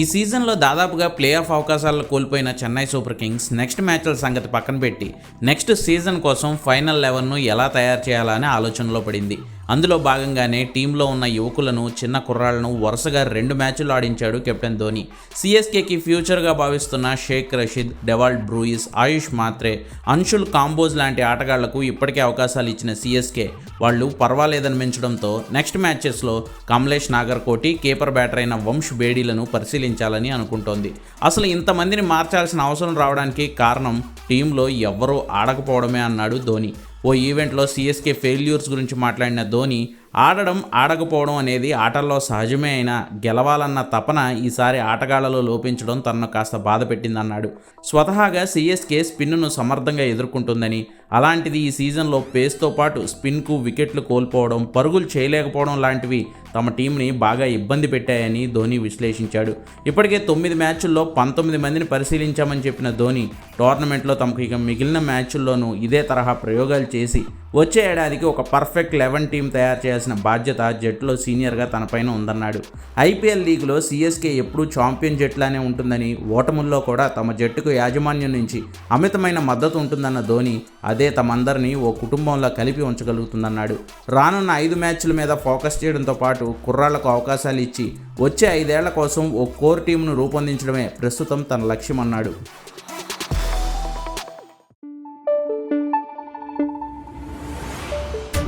ఈ సీజన్లో దాదాపుగా ప్లే ఆఫ్ అవకాశాలను కోల్పోయిన చెన్నై సూపర్ కింగ్స్ నెక్స్ట్ మ్యాచ్ల సంగతి పక్కన పెట్టి నెక్స్ట్ సీజన్ కోసం ఫైనల్ లెవెన్ను ఎలా తయారు చేయాలనే ఆలోచనలో పడింది. అందులో భాగంగానే టీంలో ఉన్న యువకులను చిన్న కుర్రాళ్ళను వరుసగా రెండు మ్యాచ్లు ఆడించాడు కెప్టెన్ ధోని. సిఎస్కేకి ఫ్యూచర్గా భావిస్తున్న షేక్ రషీద్ డెవాల్డ్ బ్రూయిస్ ఆయుష్ మాత్రే అన్షుల్ కాంబోజ్ లాంటి ఆటగాళ్ళకు ఇప్పటికే అవకాశాలు ఇచ్చిన సిఎస్కే. వాళ్ళు పర్వాలేదనిపించడంతో నెక్స్ట్ మ్యాచెస్లో కమలేష్ నాగర్కోటి కీపర్ బ్యాటర్ అయిన వంశ్ బేడీలను పరిశీలించాలని అనుకుంటోంది. అసలు ఇంతమందిని మార్చాల్సిన అవసరం రావడానికి కారణం టీంలో ఎవ్వరూ ఆడకపోవడమే అన్నాడు ధోని. ఓ ఈవెంట్లో సిఎస్కే ఫెయిల్యూర్స్ గురించి మాట్లాడిన ధోని ఆడడం ఆడకపోవడం అనేది ఆటల్లో సహజమే అయినా గెలవాలన్న తపన ఈసారి ఆటగాళ్ళలో లోపించడం తనను కాస్త బాధ పెట్టిందన్నాడు. స్వతహాగా సిఎస్కే స్పిన్ను సమర్థంగా ఎదుర్కొంటుందని అలాంటిది ఈ సీజన్లో పేస్తో పాటు స్పిన్కు వికెట్లు కోల్పోవడం పరుగులు చేయలేకపోవడం లాంటివి తమ టీంని బాగా ఇబ్బంది పెట్టాయని ధోని విశ్లేషించాడు. ఇప్పటికే తొమ్మిది మ్యాచ్ల్లో పంతొమ్మిది మందిని పరిశీలించామని చెప్పిన ధోని టోర్నమెంట్లో తమకు ఇక మిగిలిన మ్యాచ్ల్లోనూ ఇదే తరహా ప్రయోగాలు చేసి వచ్చే ఏడాదికి ఒక పర్ఫెక్ట్ లెవెన్ టీం తయారు చేయాల్సిన బాధ్యత జట్టులో సీనియర్గా తనపైన ఉందన్నాడు. ఐపీఎల్ లీగ్లో సీఎస్కే ఎప్పుడూ ఛాంపియన్ జట్లానే ఉంటుందని ఓటముల్లో కూడా తమ జట్టుకు యాజమాన్యం నుంచి అమితమైన మద్దతు ఉంటుందన్న ధోని అదే తమందరినీ ఓ కుటుంబంలో కలిపి ఉంచగలుగుతుందన్నాడు. రానున్న ఐదు మ్యాచ్ల మీద ఫోకస్ చేయడంతో పాటు కుర్రాళ్ళకు అవకాశాలు ఇచ్చి వచ్చే ఐదేళ్ళ కోసం ఓ కోర్ టీంను రూపొందించడమే ప్రస్తుతం తన లక్ష్యమన్నాడు.